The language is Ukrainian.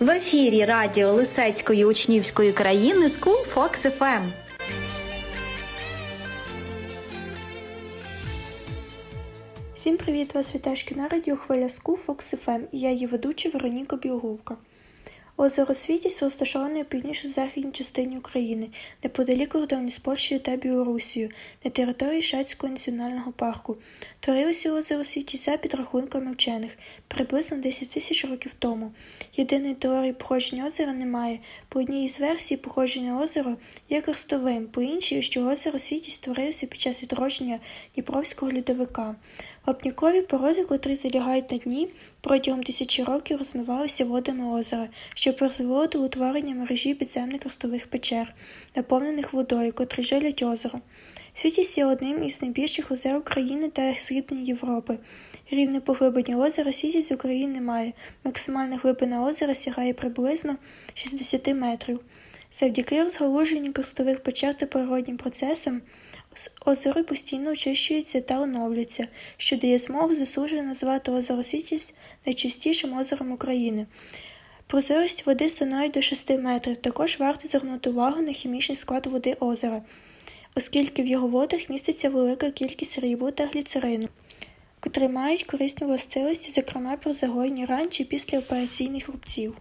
В ефірі радіо Лисецької учнівської країни School Fox FM. Всім привіт! Вас вітає шкільна радіохвиля Ску Фокс ФМ і я її ведуча Вероніка Білогубка. Озеро Світість розташоване у північно-західній частині України, неподалік кордонів з Польщею та Білорусією, на території Шацького національного парку. Творилося озеро Світість за підрахунками вчених приблизно 10 тисяч років тому. Єдиної теорії походження озера немає. По одній із версій походження озера є карстовим, по іншій, що озеро Світість створилося під час відродження Дніпровського льодовика. Вапнікові породи, котрі залягають на дні, протягом тисячі років розмивалися водами озера, що призвело до утворення мережі підземних карстових печер, наповнених водою, котрі жилять озеро. Світість є одним із найбільших озер України та Східної Європи. Рівне поглиблення озера Світість в Україні немає. Максимальна глибина озера сягає приблизно 60 метрів. Завдяки розгалуженню карстових печер та природнім процесам Озеро постійно очищується та оновлюється, що дає змогу заслужено назвати озеро Світість найчистішим озером України. Прозорість води становить до 6 метрів. Також варто звернути увагу на хімічний склад води озера, оскільки в його водах міститься велика кількість рибу та гліцерину, котрі мають корисні властивості, зокрема при загоєнні ран чи післяопераційних рубців.